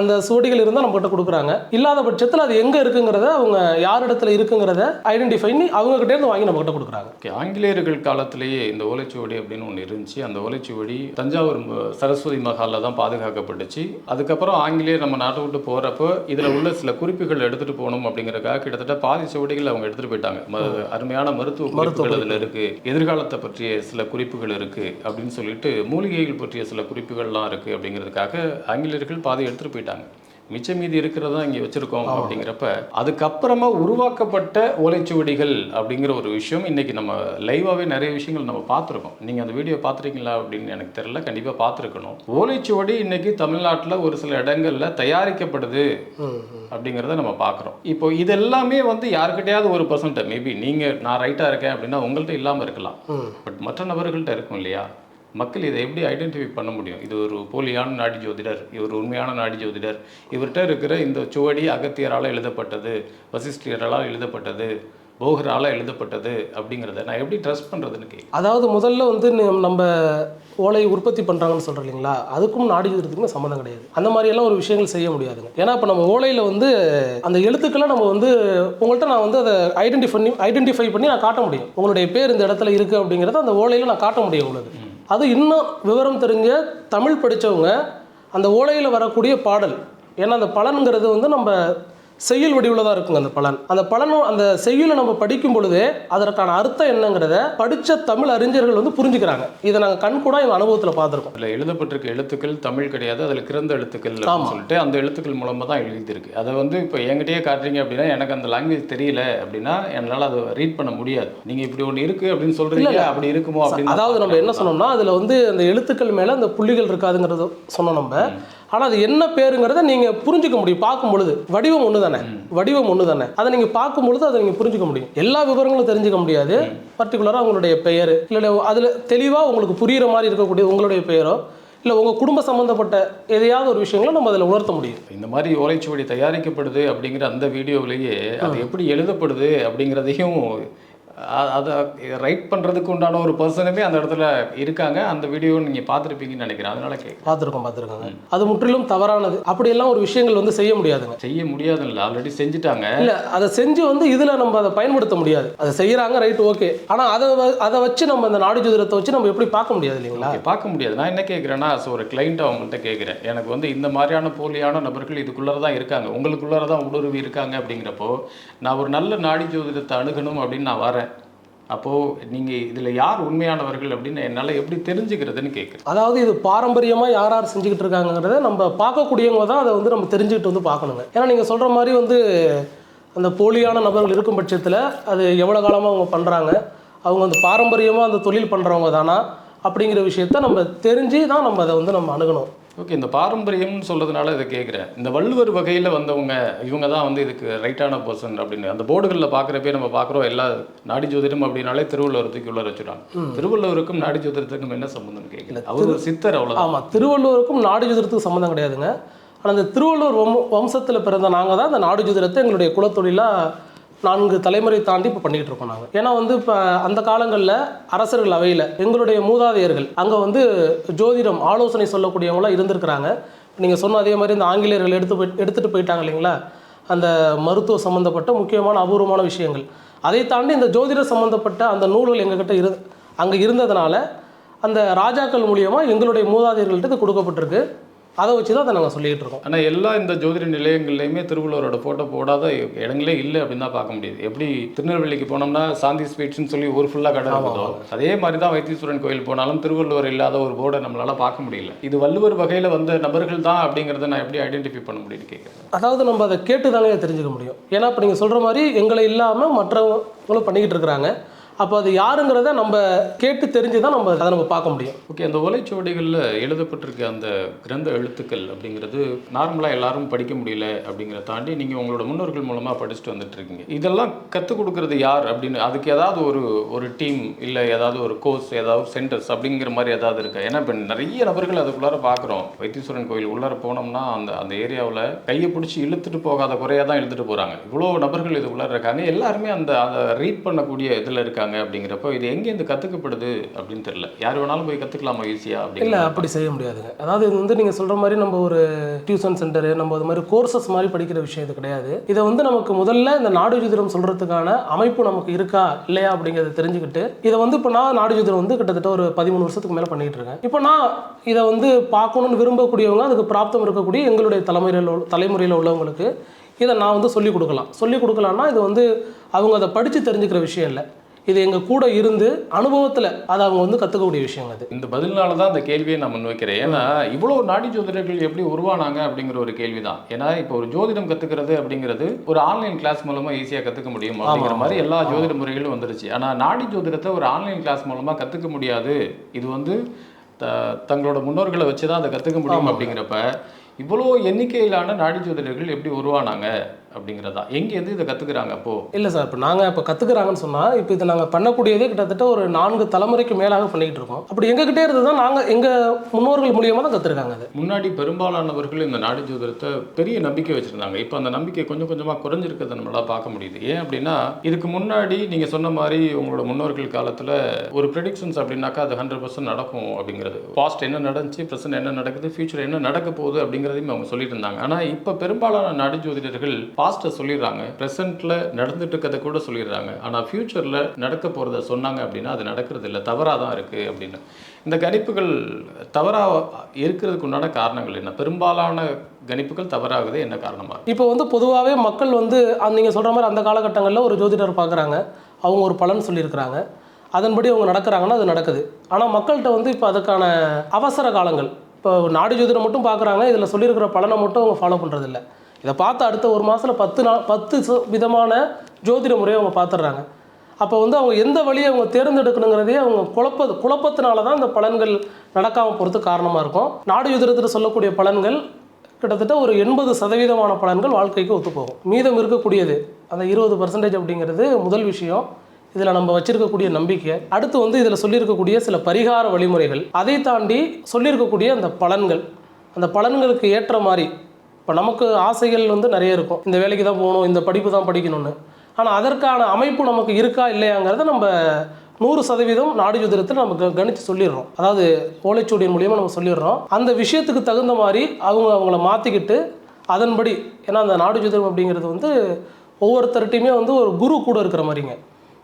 அந்த சுவடிகள் இருந்தால் நம்மகிட்ட கொடுக்குறாங்க. இல்லாத பட்சத்தில் அது எங்கே இருக்குங்கிறத அவங்க யார் இடத்துல இருக்குங்கிறத ஐடென்டிஃபை பண்ணி அவங்க கிட்டே இருந்து வாங்கி நம்மகிட்ட கொடுக்குறாங்க. ஓகே ஆங்கிலேயர்கள் காலத்திலேயே இந்த ஓலைச்சுவடி அப்படின்னு ஒன்று இருந்துச்சு. அந்த ஓலைச்சுவடி தஞ்சாவூர் சரஸ்வதி மஹாலில் தான் பாதுகாக்கப்பட்டுச்சு. அதுக்கப்புறம் ஆங்கிலேயர் நம்ம நாட்டை விட்டு போகிறப்போ இதில் உள்ள சில குறிப்புகள் எடுத்துகிட்டு போகணும் அப்படிங்கிறக்காக கிட்டத்தட்ட பாதி சுவடிகள் அவங்க எடுத்துகிட்டு போயிட்டாங்க. அருமையான மருத்துவ குறிப்புகள் அதில் இருக்குது எதிர்காலத்தை பற்றிய சில குறிப்புகள் இருக்குது அப்படின்னு சொல்லிட்டு மூலிகைகள் பற்றிய சில குறிப்புகள்லாம் இருக்குது அப்படிங்கிறதுக்காக ஆங்கிலேயர்கள் பாதி எடுத்துகிட்டு போயிட்டாங்க மிச்சம் மீதி இருக்கிறதா இங்கே வச்சிருக்கோம் அப்படிங்கிறப்ப அதுக்கப்புறமா உருவாக்கப்பட்ட ஓலைச்சுவடிகள் அப்படிங்கிற ஒரு விஷயம் இன்னைக்கு நம்ம லைவாகவே நிறைய விஷயங்கள் நம்ம பார்த்துருக்கோம். நீங்கள் அந்த வீடியோ பார்த்துருக்கீங்களா அப்படின்னு எனக்கு தெரியல. கண்டிப்பாக பார்த்துருக்கணும். ஓலைச்சுவடி இன்னைக்கு தமிழ்நாட்டில் ஒரு சில இடங்கள்ல தயாரிக்கப்படுது அப்படிங்கிறத நம்ம பார்க்குறோம். இப்போ இது எல்லாமே வந்து யாருக்கிட்டையாவது ஒரு பர்சன்ட் மேபி நீங்கள் நான் ரைட்டாக இருக்கேன் அப்படின்னா உங்கள்கிட்ட இல்லாமல் இருக்கலாம். பட் மற்ற நபர்கள்ட்ட இருக்கும் இல்லையா? மக்கள் இதை எப்படி ஐடென்டிஃபை பண்ண முடியும்? இது ஒரு போலியான நாடி ஜோதிடர் இவர் உண்மையான நாடி ஜோதிடர். இவர்கிட்ட இருக்கிற இந்த சுவடி அகத்தியரால் எழுதப்பட்டது வசிஷ்டியரால் எழுதப்பட்டது போகரால் எழுதப்பட்டது அப்படிங்கிறத நான் எப்படி ட்ரஸ்ட் பண்ணுறதுன்னு கேட்கு அதாவது முதல்ல வந்து நம்ம ஓலை உற்பத்தி பண்ணுறாங்கன்னு சொல்கிறோம் இல்லைங்களா? அதுக்கும் நாடி ஜோதிடத்துக்கும் சம்மந்தம் கிடையாது. அந்த மாதிரியெல்லாம் ஒரு விஷயங்கள் செய்ய முடியாதுங்க. ஏன்னா இப்போ நம்ம ஓலையில் வந்து அந்த எழுத்துக்களை நம்ம வந்து உங்கள்கிட்ட நான் வந்து அதை ஐடென்டிஃபை பண்ணி ஐடென்டிஃபை பண்ணி நான் காட்ட முடியும். உங்களுடைய பேர் இந்த இடத்துல இருக்குது அப்படிங்கிறத அந்த ஓலையில் நான் காட்ட முடியும் உங்களுக்கு. அது இன்னும் விவரம் தெரிஞ்ச தமிழ் படித்தவங்க அந்த ஓலையில் வரக்கூடிய பாடல். ஏன்னா அந்த பலன்கிறது வந்து நம்ம செய்யுள் வடிவில் தான் இருக்குங்க அந்த பலன். அந்த பலனும் அந்த செய்யுளை நம்ம படிக்கும் பொழுதே அதற்கான அர்த்தம் என்னங்கிறத படித்த தமிழ் அறிஞர்கள் வந்து புரிஞ்சுக்கிறாங்க. இதை நாங்கள் கண் கூட எங்கள் அனுபவத்தில் பார்த்துருக்கோம். அதில் எழுதப்பட்டிருக்க எழுத்துக்கள் தமிழ் கிடையாது அதில் கிறந்த எழுத்துக்கள் சொல்லிட்டு அந்த எழுத்துக்கள் மூலமாக தான் எழுதியிருக்கு. அதை வந்து இப்போ என்கிட்டயே காட்டுறீங்க அப்படின்னா எனக்கு அந்த லாங்குவேஜ் தெரியல அப்படின்னா என்னால் அதை ரீட் பண்ண முடியாது. நீங்கள் இப்படி ஒன்று இருக்குது அப்படின்னு சொல்கிறீங்க அப்படி இருக்குமோ அப்படின்னு அதாவது நம்ம என்ன சொன்னோம்னா அதில் வந்து அந்த எழுத்துக்கள் மேலே அந்த புள்ளிகள் இருக்காதுங்கிறத சொன்னோம் நம்ம. ஆனால் அது என்ன பேருங்கிறத நீங்கள் புரிஞ்சுக்க முடியும். பார்க்கும் பொழுது. வடிவம் ஒன்று தானே வடிவம் ஒன்று தானே அதை நீங்கள் பார்க்கும் பொழுது அதை நீங்கள் புரிஞ்சுக்க முடியும். எல்லா விவரங்களும் தெரிஞ்சுக்க முடியாது. பர்டிகுலராக உங்களுடைய பெயர். இல்லை அதில் தெளிவாக உங்களுக்கு புரிகிற மாதிரி இருக்கக்கூடிய உங்களுடைய பெயரோ இல்லை உங்கள் குடும்ப சம்மந்தப்பட்ட எதையாவது ஒரு விஷயங்களை நம்ம அதில் உணர்த்த முடியும். இந்த மாதிரி ஓலைச்சுவடி தயாரிக்கப்படுது அப்படிங்கிற அந்த வீடியோவிலேயே அது எப்படி எழுதப்படுது அப்படிங்கிறதையும் அதை ரைட் பண்ணுறதுக்கு உண்டான ஒரு பர்சனுமே அந்த இடத்துல இருக்காங்க. அந்த வீடியோ நீங்கள் பார்த்துருப்பீங்கன்னு நினைக்கிறேன். அதனால கேட்க பார்த்துருக்கோம் பார்த்துருக்கோங்க. அது முற்றிலும் தவறானது. அப்படியெல்லாம் ஒரு விஷயங்கள் வந்து செய்ய முடியாதுங்க. செய்ய முடியாதுல்ல. ஆல்ரெடி செஞ்சுட்டாங்க. இல்ல அதை செஞ்சு வந்து இதுல நம்ம அதை பயன்படுத்த முடியாது. அதை செய்யறாங்க ரைட் ஓகே ஆனா அதை அதை வச்சு நம்ம அந்த நாடு ஜோதிடத்தை வச்சு நம்ம எப்படி பார்க்க முடியாது இல்லைங்களா? பார்க்க முடியாது. நான் என்ன கேட்குறேன்னா ஸோ ஒரு கிளைண்ட் அவங்கள்ட்ட கேட்குறேன் எனக்கு வந்து இந்த மாதிரியான போலியான நபர்கள் இதுக்குள்ளார தான் இருக்காங்க. உங்களுக்குள்ளார தான் ஊடுருவி இருக்காங்க அப்படிங்கிறப்போ நான் ஒரு நல்ல நாடி ஜோதிடத்தை அணுகணும் அப்படின்னு நான் வரேன். அப்போது நீங்கள் இதில் யார் உண்மையானவர்கள் அப்படின்னு என்னால் எப்படி தெரிஞ்சுக்கிறதுன்னு கேட்குறேன் அதாவது இது பாரம்பரியமாக யார் யார் செஞ்சுக்கிட்டு இருக்காங்கிறத நம்ம பார்க்கக்கூடியவங்க தான் அதை வந்து நம்ம தெரிஞ்சுக்கிட்டு வந்து பார்க்கணுங்க. ஏன்னா நீங்கள் சொல்கிற மாதிரி வந்து அந்த போலியான நபர்கள் இருக்கும் பட்சத்தில் அது எவ்வளோ காலமாக அவங்க பண்ணுறாங்க அவங்க அந்த பாரம்பரியமாக அந்த தொழில் பண்ணுறவங்க தானா அப்படிங்கிற விஷயத்த நம்ம தெரிஞ்சு தான் நம்ம அதை வந்து நம்ம அணுகணும். ஓகே இந்த பாரம்பரியம்னு சொல்கிறதுனால இதை கேட்குறேன் இந்த வள்ளுவர் வகையில் வந்தவங்க இவங்க தான் வந்து இதுக்கு ரைட்டான பர்சன் அப்படின்னு. அந்த போர்டுகளில் பார்க்குறப்பே நம்ம பார்க்குறோம் எல்லா நாடி ஜோதிடம் அப்படின்னாலே திருவள்ளுவர் தூக்கி உள்ள வச்சுட்டாங்க. திருவள்ளுவருக்கும் நாடி ஜோதிடத்துக்கும் என்ன சம்மந்தம் கேட்கல அவர் சித்தர் அவ்வளோதான் ஆமாம் திருவள்ளுவருக்கும் நாடு ஜோதிடத்துக்கும் சம்மந்தம் கிடையாதுங்க. ஆனால் அந்த திருவள்ளுவர் வம் வம்சத்தில் பிறந்த நாங்கள் தான் அந்த நாடு ஜோதிடத்தை எங்களுடைய குலத்தொழிலாக நான்கு தலைமுறை தாண்டி இப்போ பண்ணிக்கிட்டு இருக்கோம் நாங்கள் ஏன்னா வந்து இப்போ அந்த காலங்களில் அரசர்கள் அவையில் எங்களுடைய மூதாதையர்கள் அங்கே வந்து ஜோதிடம் ஆலோசனை சொல்லக்கூடியவங்களாம் இருந்திருக்கிறாங்க. நீங்கள் சொன்ன அதே மாதிரி இந்த ஆங்கிலேயர்கள் எடுத்து போய் எடுத்துகிட்டு போயிட்டாங்க இல்லைங்களா? அந்த மருத்துவ சம்மந்தப்பட்ட முக்கியமான அபூர்வமான விஷயங்கள். அதை தாண்டி இந்த ஜோதிட சம்மந்தப்பட்ட அந்த நூல்கள் எங்ககிட்ட இரு அங்கே இருந்ததுனால அந்த ராஜாக்கள் மூலியமாக எங்களுடைய மூதாதையர்கள்ட்ட இது கொடுக்கப்பட்டிருக்கு. அதை வச்சு தான் அதை நாங்கள் சொல்லிக்கிட்டு இருக்கோம். ஆனால் எல்லா இந்த ஜோதிட நிலையங்கள்லையுமே திருவள்ளுவரோட ஃபோட்டோ போடாத இடங்களே இல்லை அப்படின்னு தான் பார்க்க முடியுது. எப்படி திருநெல்வேலிக்கு போனோம்னா சாந்தி ஸ்வீட்ஸ்னு சொல்லி ஒரு ஃபுல்லாக கடை இருக்குதோ அதே மாதிரி தான் வைத்தீஸ்வரன் கோயில் போனாலும் திருவள்ளுவர் இல்லாத ஒரு போர்டை நம்மளால பார்க்க முடியல. இது வள்ளுவர் வகையில் வந்த நபர்கள் தான் அப்படிங்கிறத நான் எப்படி ஐடென்டிஃபை பண்ண முடியும்னு கேட்குறேன் அதாவது நம்ம அதை கேட்டு தாங்க தெரிஞ்சுக்க முடியும். ஏன்னா இப்போ நீங்கள் சொல்கிற மாதிரி எங்களை இல்லாமல் மற்றவங்களும் பண்ணிக்கிட்டு இருக்கிறாங்க. அப்போ அது யாருங்கிறத நம்ம கேட்டு தெரிஞ்சு தான் நம்ம அதை நம்ம பார்க்க முடியும். ஓகே அந்த ஓலைச்சுவடிகளில் எழுதப்பட்டிருக்க அந்த கிரந்த எழுத்துக்கள் அப்படிங்கிறது நார்மலாக எல்லாரும் படிக்க முடியல அப்படிங்கிறத தாண்டி நீங்கள் உங்களோட முன்னோர்கள் மூலமாக படிச்சுட்டு வந்துட்டு இருக்கீங்க இதெல்லாம் கற்றுக் கொடுக்குறது யார் அப்படின்னு அதுக்கு ஏதாவது ஒரு ஒரு டீம் இல்லை ஏதாவது ஒரு கோர்ஸ் ஏதாவது சென்டர்ஸ் அப்படிங்கிற மாதிரி ஏதாவது இருக்கா? ஏன்னா இப்போ நிறைய நபர்கள் அதுக்குள்ளார பார்க்குறோம். வைத்தீஸ்வரன் கோயில் உள்ளார போனோம்னா அந்த அந்த ஏரியாவில் கையை பிடிச்சி இழுத்துட்டு போகாத குறையாக தான் இழுத்துட்டு போகிறாங்க இவ்வளோ நபர்கள் இதுக்குள்ளார இருக்காங்க. எல்லாருமே அந்த அதை ரீட் பண்ணக்கூடிய இதில் இருக்காங்க. அப்படிங்கிறப்போ இது எங்கேருந்து கற்றுக்கப்படுது அப்படின்னு தெரியல. யார் வேணாலும் போய் கற்றுக்கலாமா ஈஸியாக இல்லை அப்படிங்கிற அப்படி செய்ய முடியாதுங்க அதாவது இது வந்து நீங்கள் சொல்கிற மாதிரி நம்ம ஒரு டியூஷன் சென்டரு நம்ம அது மாதிரி கோர்சஸ் மாதிரி படிக்கிற விஷயம் இது கிடையாது. இதை வந்து நமக்கு முதல்ல இந்த நாடு ஜோதிடம் சொல்கிறதுக்கான அமைப்பு நமக்கு இருக்கா இல்லையா அப்படிங்கிறத தெரிஞ்சுக்கிட்டு இதை வந்து இப்போ நான் நாடு ஜோதிடம் வந்து கிட்டத்தட்ட ஒரு பதிமூணு வருஷத்துக்கு மேலே பண்ணிகிட்டு இருக்கேன். இப்போ நான் இதை வந்து பார்க்கணுன்னு விரும்பக்கூடியவங்க அதுக்கு பிராப்தம் இருக்கக்கூடிய எங்களுடைய தலைமுறையில் தலைமுறையில் உள்ளவங்களுக்கு இதை நான் வந்து சொல்லிக் கொடுக்கலாம். சொல்லிக் கொடுக்கலான்னா இது வந்து அவங்க அதை படித்து தெரிஞ்சுக்கிற விஷயம் இல்லை. இது எங்கள் கூட இருந்து அனுபவத்தில் அதை அவங்க வந்து கற்றுக்கக்கூடிய விஷயம் அது. இந்த பதில்னால தான் அந்த கேள்வியை நான் முன்வைக்கிறேன். ஏன்னா இவ்வளோ நாடி ஜோதிடர்கள் எப்படி உருவானாங்க அப்படிங்கிற ஒரு கேள்வி தான் ஏன்னா இப்போ ஒரு ஜோதிடம் கற்றுக்கிறது அப்படிங்கிறது ஒரு ஆன்லைன் கிளாஸ் மூலமாக ஈஸியாக கற்றுக்க முடியும் அப்படிங்கிற மாதிரி எல்லா ஜோதிட முறைகளும் வந்துருச்சு. ஆனால் நாடி ஜோதிடத்தை ஒரு ஆன்லைன் கிளாஸ் மூலமாக கற்றுக்க முடியாது. இது வந்து த தங்களோட முன்னோர்களை வச்சு தான் அதை கற்றுக்க முடியும் அப்படிங்கிறப்ப இவ்வளோ எண்ணிக்கையிலான நாடி ஜோதிடர்கள் எப்படி உருவானாங்க? அப்படிங்கிறதா? எங்கேருந்து இதை கற்றுக்குறாங்க அப்போது இல்லை சார் இப்போ நாங்கள் இப்போ கற்றுக்குறாங்கன்னு சொன்னால் இப்போ இதை நாங்கள் பண்ணக்கூடியதே கிட்டத்தட்ட ஒரு நான்கு தலைமுறைக்கு மேலாக பண்ணிக்கிட்டு இருக்கோம். அப்படி எங்ககிட்டே இருந்து தான் நாங்கள் எங்கள் முன்னோர்கள் மூலியமாக தான் கற்றுருக்காங்க அது. முன்னாடி பெரும்பாலானவர்கள் இந்த நாடி ஜோதிடத்தை பெரிய நம்பிக்கை வச்சுருந்தாங்க. இப்போ அந்த நம்பிக்கை கொஞ்சம் கொஞ்சமாக குறைஞ்சிருக்கிறத நம்மளால பார்க்க முடியுது. ஏன் அப்படின்னா இதுக்கு முன்னாடி நீங்கள் சொன்ன மாதிரி உங்களோட முன்னோர்கள் காலத்தில் ஒரு ப்ரெடிக்ஷன்ஸ் அப்படின்னாக்கா அது ஹண்ட்ரட் பர்சன்ட் நடக்கும் அப்படிங்கிறது. பாஸ்ட் என்ன நடந்துச்சு ப்ரெசென்ட் என்ன நடக்குது ஃபியூச்சர் என்ன நடக்க போகுது அப்படிங்கிறதையும் அவங்க சொல்லிட்டு இருந்தாங்க. ஆனால் இப்போ பெரும்பாலான நாடி ஜோதிடர்கள் பாஸ்ட்டை சொல்லிடுறாங்க. ப்ரெசென்ட்டில் நடந்துட்டு இருக்கிறத கூட சொல்லிடுறாங்க. ஆனால் ஃப்யூச்சரில் நடக்க போகிறத சொன்னாங்க அப்படின்னா அது நடக்கிறது இல்லை. தவறாக தான் இருக்குது அப்படின்னு. இந்த கணிப்புகள் தவறாக இருக்கிறதுக்கு உண்டான காரணங்கள் என்ன? பெரும்பாலான கணிப்புகள் தவறாகுது என்ன காரணமாக இப்போ வந்து பொதுவாகவே மக்கள் வந்து நீங்கள் சொல்கிற மாதிரி அந்த காலகட்டங்களில் ஒரு ஜோதிடர் பார்க்குறாங்க அவங்க ஒரு பலன் சொல்லியிருக்கிறாங்க. அதன்படி அவங்க நடக்கிறாங்கன்னா அது நடக்குது. ஆனால் மக்கள்கிட்ட வந்து இப்போ அதுக்கான அவசர காலங்கள். இப்போ நாடு ஜோதிடம் மட்டும் பார்க்குறாங்க இதில் சொல்லியிருக்கிற பலனை மட்டும் அவங்க ஃபாலோ பண்ணுறதில்ல இதை பார்த்து அடுத்த ஒரு மாதத்தில் பத்து நாள் பத்து விதமான ஜோதிட முறையை அவங்க பார்த்துடுறாங்க. அப்போ வந்து அவங்க எந்த வழியை அவங்க தேர்ந்தெடுக்கணுங்கிறதே அவங்க குழப்ப குழப்பத்தினால தான் இந்த பலன்கள் நடக்காமல் போகிறது காரணமாக இருக்கும். நாடு யுதிரத்தில் சொல்லக்கூடிய பலன்கள் கிட்டத்தட்ட ஒரு எண்பது சதவீதமான பலன்கள் வாழ்க்கைக்கு ஒத்துப்போகும். மீதம் இருக்கக்கூடியது அந்த இருபது பர்சன்டேஜ் அப்படிங்கிறது முதல் விஷயம். இதில் நம்ம வச்சிருக்கக்கூடிய நம்பிக்கை. அடுத்து வந்து இதில் சொல்லியிருக்கக்கூடிய சில பரிகார வழிமுறைகள். அதை தாண்டி சொல்லியிருக்கக்கூடிய அந்த பலன்கள். அந்த பலன்களுக்கு ஏற்ற மாதிரி இப்போ நமக்கு ஆசைகள் வந்து நிறைய இருக்கும். இந்த வேலைக்கு தான் போகணும் இந்த படிப்பு தான் படிக்கணும்னு. ஆனால் அதற்கான அமைப்பு நமக்கு இருக்கா இல்லையாங்கிறத நம்ம நூறு சதவீதம் நாடு ஜோதிடத்தில் நம்ம க- கணிச்சு சொல்லிடுறோம். அதாவது ஓலைச்சுவடியின் மூலியமாக நம்ம சொல்லிடுறோம். அந்த விஷயத்துக்கு தகுந்த மாதிரி அவங்க அவங்கள மாற்றிக்கிட்டு அதன்படி ஏன்னா அந்த நாடு ஜோதிடம் அப்படிங்கிறது வந்து ஒவ்வொருத்தர்கிட்டையுமே வந்து ஒரு குரு கூட இருக்கிற மாதிரிங்க.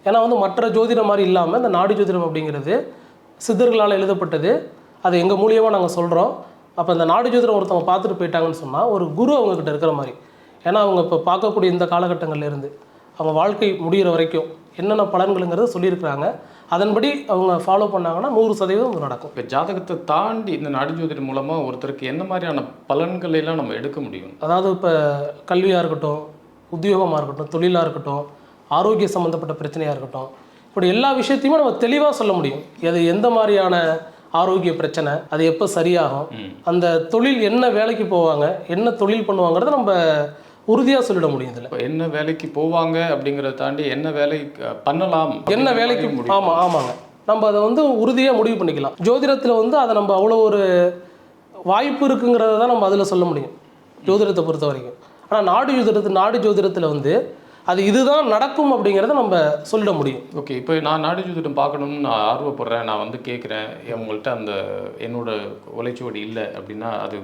ஏன்னா வந்து மற்ற ஜோதிடம் மாதிரி இல்லாமல் இந்த நாடு ஜோதிடம் அப்படிங்கிறது சித்தர்களால் எழுதப்பட்டது. அது எங்கள் மூலியமாக நாங்கள் சொல்கிறோம் அப்போ இந்த நாடு ஜோதிடம் ஒருத்தவங்க பார்த்துட்டு போயிட்டாங்கன்னு சொன்னால் ஒரு குரு அவங்கக்கிட்ட இருக்கிற மாதிரி. ஏன்னா அவங்க இப்போ பார்க்கக்கூடிய இந்த காலகட்டங்கள்ல இருந்து அவங்க வாழ்க்கை முடிகிற வரைக்கும் என்னென்ன பலன்களுங்கிறத சொல்லியிருக்கிறாங்க. அதன்படி அவங்க ஃபாலோ பண்ணாங்கன்னா நூறு சதவீதம் நடக்கும். இப்போ ஜாதகத்தை தாண்டி இந்த நாடிஜோதிடம் மூலமாக ஒருத்தருக்கு என்ன மாதிரியான பலன்களை எல்லாம் நம்ம எடுக்க முடியும்? அதாவது இப்போ கல்வியாக இருக்கட்டும் உத்தியோகமாக இருக்கட்டும் தொழிலாக இருக்கட்டும் ஆரோக்கிய சம்மந்தப்பட்ட பிரச்சனையாக இருக்கட்டும் இப்படி எல்லா விஷயத்தையுமே நம்ம தெளிவாக சொல்ல முடியும். அது எந்த மாதிரியான ஆரோக்கிய பிரச்சனை அது எப்போ சரியாகும். அந்த தொழில் என்ன வேலைக்கு போவாங்க என்ன தொழில் பண்ணுவாங்கிறத நம்ம உறுதியாக சொல்லிட முடியும் இதில் என்ன வேலைக்கு போவாங்க அப்படிங்கிறத தாண்டி என்ன வேலை பண்ணலாம் என்ன வேலைக்கு ஆமாம் ஆமாங்க. நம்ம அதை வந்து உறுதியாக முடிவு பண்ணிக்கலாம். ஜோதிடத்தில் வந்து அதை நம்ம அவ்வளோ ஒரு வாய்ப்பு இருக்குங்கிறத தான் நம்ம அதில் சொல்ல முடியும் ஜோதிடத்தை பொறுத்த வரைக்கும் ஆனால் நாடு ஜோதிடத்து நாடு ஜோதிடத்தில் வந்து அது இதுதான் நடக்கும் அப்படிங்கிறத நம்ம சொல்லிட முடியும். ஓகே இப்போ நான் நாடு ஜோதிடம் பார்க்கணும்னு நான் ஆர்வப்படுறேன். நான் வந்து கேட்குறேன் உங்கள்கிட்ட அந்த என்னோட ஒலைச்சுவடி இல்லை அப்படின்னா அது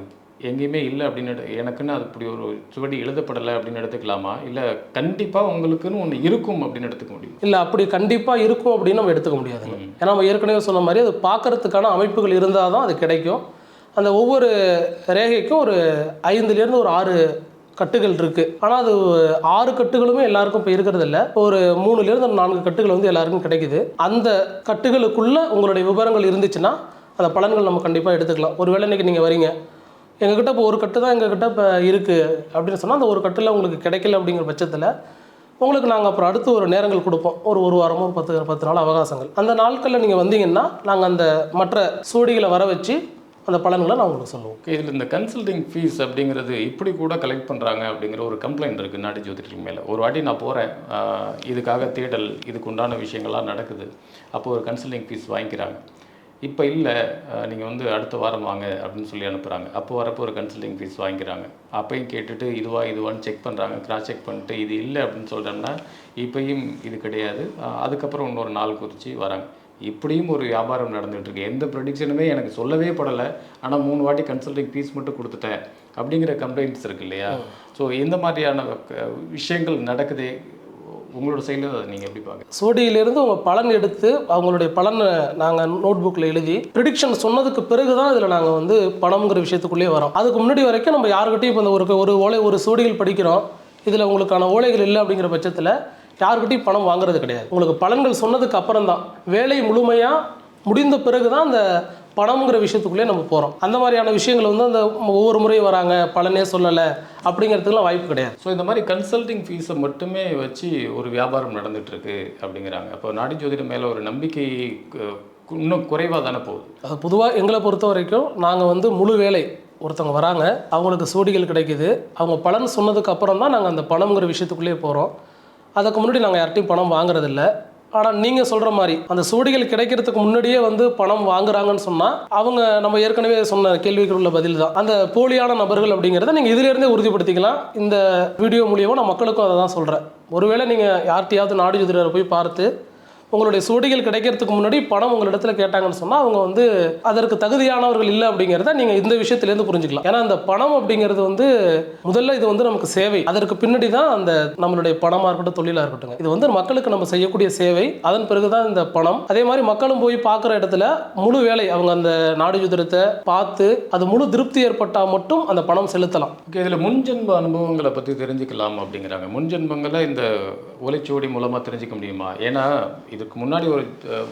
எங்கேயுமே இல்லை அப்படின்னு எனக்குன்னு அது இப்படி ஒரு சுவடி எழுதப்படலை அப்படின்னு எடுத்துக்கலாமா? இல்லை கண்டிப்பாக உங்களுக்குன்னு ஒன்று இருக்கும் அப்படின்னு எடுத்துக்க முடியும்? இல்லை அப்படி கண்டிப்பாக இருக்கும் அப்படின்னு நம்ம எடுத்துக்க முடியாதுங்க ஏன்னா நம்ம ஏற்கனவே சொன்ன மாதிரி அது பார்க்கறதுக்கான அமைப்புகள் இருந்தால் தான் அது கிடைக்கும். அந்த ஒவ்வொரு ரேகைக்கும் ஒரு ஐந்துலேருந்து ஒரு ஆறு கட்டுகள் இருக்குது ஆனால் அது ஆறு கட்டுகளுமே எல்லாருக்கும் இப்போ இருக்கிறது இல்ல ஒரு மூணுலேருந்து நான்கு கட்டுகள் வந்து எல்லாருக்கும் கிடைக்குது. அந்த கட்டுகளுக்குள்ள உங்களுடைய விவரங்கள் இருந்துச்சுன்னா அந்த பலன்கள் நம்ம கண்டிப்பாக எடுத்துக்கலாம். ஒருவேளை இன்னைக்கு நீங்கள் வரீங்க. எங்ககிட்ட இப்போ ஒரு கட்டு தான் எங்ககிட்ட இப்போ இருக்குது அப்படின்னு சொன்னால் அந்த ஒரு கட்டில் உங்களுக்கு கிடைக்கல அப்படிங்கிற பட்சத்தில் உங்களுக்கு நாங்கள் அப்புறம் அடுத்து ஒரு நேரங்கள் கொடுப்போம். ஒரு ஒரு வாரமோ ஒரு பத்து பத்து நாள் அவகாசங்கள். அந்த நாட்களில் நீங்கள் வந்தீங்கன்னா நாங்கள் அந்த மற்ற சூடிகளை வர வச்சு அந்த பலன்களை நான் உங்களுக்கு சொல்லுவோம். ஓகே இதில் இந்த கன்சல்டிங் ஃபீஸ் அப்படிங்கிறது இப்படி கூட கலெக்ட் பண்ணுறாங்க அப்படிங்கிற ஒரு கம்ப்ளைண்ட் இருக்குது நாட்டு ஜோதிடர்கள் மேலே. ஒரு வாட்டி நான் போகிறேன் இதுக்காக தேடல் இதுக்கு உண்டான விஷயங்கள்லாம் நடக்குது. அப்போ ஒரு கன்சல்டிங் ஃபீஸ் வாங்கிக்கிறாங்க. இப்போ இல்லை நீங்கள் வந்து அடுத்த வாரம் வாங்க அப்படின்னு சொல்லி அனுப்புகிறாங்க அப்போ வரப்போ ஒரு கன்சல்டிங் ஃபீஸ் வாங்கிக்கிறாங்க. அப்பையும் கேட்டுட்டு இதுவா இதுவான்னு செக் பண்ணுறாங்க கிராஸ் செக் பண்ணிட்டு இது இல்லை அப்படின்னு சொல்கிறோம்னா இப்போயும் இது கிடையாது. அதுக்கப்புறம் இன்னொரு நாள் குறித்து வராங்க. இப்படியும் ஒரு வியாபாரம் நடந்துட்டு இருக்கு எந்த ப்ரொடிக்ஷனுமே எனக்கு சொல்லவே படலை. ஆனால் மூணு வாட்டி கன்சல்டிங் ஃபீஸ் மட்டும் கொடுத்துட்டேன் அப்படிங்கிற கம்ப்ளைண்ட்ஸ் இருக்கு இல்லையா? ஸோ இந்த மாதிரியான விஷயங்கள் நடக்குதே? உங்களோட சைடில் அதை நீங்கள் எப்படி பார்க்குறீங்க? சோடியிலிருந்து உங்கள் பலன் எடுத்து அவங்களுடைய பலனை நாங்கள் நோட் புக்கில் எழுதி ப்ரிடிக்ஷன் சொன்னதுக்கு பிறகு தான் இதில் நாங்கள் வந்து பணம்ங்கிற விஷயத்துக்குள்ளேயே வரோம். அதுக்கு முன்னாடி வரைக்கும் நம்ம யாருக்கிட்டையும் இப்போ இந்த ஒரு ஒரு ஓலை ஒரு சோடிகள் படிக்கிறோம். இதில் உங்களுக்கான ஓலைகள் இல்லை அப்படிங்கிற பட்சத்தில் யாருக்கிட்டையும் பணம் வாங்குறது கிடையாது. உங்களுக்கு பலன்கள் சொன்னதுக்கு அப்புறம் தான் வேலை முழுமையாக முடிந்த பிறகு தான் அந்த பணம்ங்கிற விஷயத்துக்குள்ளே நம்ம போகிறோம் அந்த மாதிரியான விஷயங்கள் வந்து அந்த ஒவ்வொரு முறையும் வராங்க. பலனே சொல்லலை அப்படிங்கிறதுக்குலாம் வாய்ப்பு கிடையாது. ஸோ இந்த மாதிரி கன்சல்டிங் ஃபீஸை மட்டுமே வச்சு ஒரு வியாபாரம் நடந்துட்டு இருக்கு அப்படிங்கிறாங்க. அப்போ நாடி ஜோதிடம் மேலே ஒரு நம்பிக்கை இன்னும் குறைவாக தானே போகுது? அது பொதுவாக எங்களை பொறுத்த வரைக்கும் நாங்கள் வந்து முழு வேலை ஒருத்தவங்க வராங்க. அவங்களுக்கு சோடிகள் கிடைக்குது. அவங்க பலன் சொன்னதுக்கு அப்புறம் தான் நாங்கள் அந்த பணம்ங்கிற விஷயத்துக்குள்ளேயே போகிறோம் அதுக்கு முன்னாடி நாங்கள் யார்ட்டையும் பணம் வாங்குறதில்ல. ஆனால் நீங்கள் சொல்கிற மாதிரி அந்த சூடிகள் கிடைக்கிறதுக்கு முன்னாடியே வந்து பணம் வாங்குறாங்கன்னு சொன்னால் அவங்க நம்ம ஏற்கனவே சொன்ன கேள்விக்கு உள்ள பதில் தான் அந்த போலியான நபர்கள் அப்படிங்கிறத நீங்கள் இதிலேருந்தே உறுதிப்படுத்திக்கலாம். இந்த வீடியோ மூலியமாக நான் மக்களுக்கும் அதை தான் சொல்கிறேன் ஒருவேளை நீங்கள் யார்ட்டையாவது நாடு ஜோதிடரை போய் பார்த்து உங்களுடைய சுவடிகள் கிடைக்கிறதுக்கு முன்னாடி பணம் உங்களிடத்துல கேட்டாங்கன்னு சொன்னால் அவங்க வந்து அதற்கு தகுதியானவர்கள் இல்லை அப்படிங்கிறத நீங்கள் இந்த விஷயத்துலேருந்து புரிஞ்சுக்கலாம். ஏன்னா அந்த பணம் அப்படிங்கிறது வந்து முதல்ல இது வந்து நமக்கு சேவை. அதற்கு பின்னாடி தான் அந்த நம்மளுடைய பணமாக இருக்கட்டும் தொழிலாக இருக்கட்டும் இது வந்து மக்களுக்கு நம்ம செய்யக்கூடிய சேவை. அதன் பிறகு தான் இந்த பணம். அதே மாதிரி மக்களும் போய் பார்க்குற இடத்துல முழு வேலை அவங்க அந்த நாடு யுதிரத்தை பார்த்து அது முழு திருப்தி ஏற்பட்டால் மட்டும் அந்த பணம் செலுத்தலாம். ஓகே இதில் முன்ஜென்ம அனுபவங்களை பற்றி தெரிஞ்சுக்கலாம் அப்படிங்கிறாங்க. முன்ஜென்மங்களை இந்த ஒலைச்சுவடி மூலமாக தெரிஞ்சுக்க முடியுமா? ஏன்னா இதுக்கு முன்னாடி ஒரு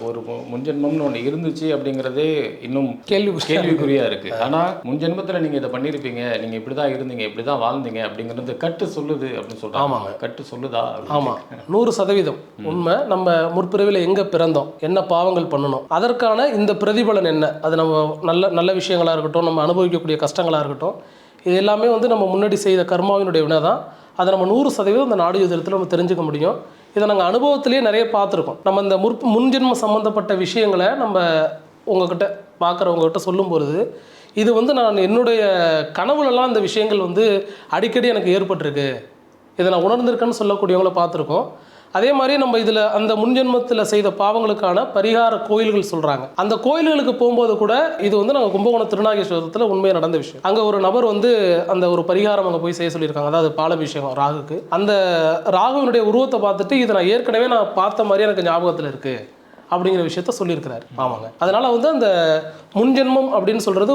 ஒரு முன்ஜென்மம்னு ஒன்று இருந்துச்சு அப்படிங்கிறதே இன்னும் கேள்வி கேள்விக்குறியா இருக்கு. ஆனா முன்ஜென்மத்துல நீங்க இதை பண்ணிருப்பீங்க நீங்க இப்படிதான் இருந்தீங்க இப்படிதான் வாழ்ந்தீங்க அப்படிங்கிறது கட்டு சொல்லுது அப்படின்னு சொல்றாங்க. ஆமாங்க. கட்டு சொல்லுதா ஆமாம் நூறு சதவீதம். உண்மை நம்ம முற்பிறவியில் எங்கே பிறந்தோம் என்ன பாவங்கள் பண்ணணும் அதற்கான இந்த பிரதிபலன் என்ன? அது நம்ம நல்ல நல்ல விஷயங்களாக இருக்கட்டும் நம்ம அனுபவிக்கக்கூடிய கஷ்டங்களாக இருக்கட்டும் இது எல்லாமே வந்து நம்ம முன்னாடி செய்த கர்மாவினுடைய வினை தான் அதை நம்ம நூறு சதவீதம் இந்த நாடு யுத்தத்தில் நம்ம தெரிஞ்சுக்க முடியும். இதை நாங்கள் அனுபவத்திலே நிறைய பார்த்துருக்கோம். நம்ம இந்த முற் முன்ஜென்ம சம்மந்தப்பட்ட விஷயங்களை நம்ம உங்ககிட்ட பார்க்குறவங்ககிட்ட சொல்லும் பொழுது இது வந்து நான் என்னுடைய கனவுலலாம் இந்த விஷயங்கள் வந்து அடிக்கடி எனக்கு ஏற்பட்டிருக்கு. இதை நான் உணர்ந்திருக்கேன்னு சொல்லக்கூடியவங்கள பார்த்துருக்கோம். அதே மாதிரி நம்ம இதில் அந்த முன்ஜென்மத்தில் செய்த பாவங்களுக்கான பரிகார கோயில்கள் சொல்கிறாங்க அந்த கோயில்களுக்கு போகும்போது கூட இது வந்து நாங்கள் கும்பகோணம் திருநாகேஸ்வரத்தில் உண்மையாக நடந்த விஷயம். அங்கே ஒரு நபர் வந்து அந்த ஒரு பரிகாரம் அங்கே போய் செய்ய சொல்லியிருக்காங்க. அதாவது பாலபிஷேகம் ராகுக்கு. அந்த ராகுவினுடைய உருவத்தை பார்த்துட்டு இதை நான் ஏற்கனவே நான் பார்த்த மாதிரி எனக்கு ஞாபகத்தில் இருக்குது அப்படிங்கிற விஷயத்த சொல்லியிருக்கிறாரு. ஆமாங்க. அதனால் வந்து அந்த முன்ஜென்மம் அப்படின்னு சொல்கிறது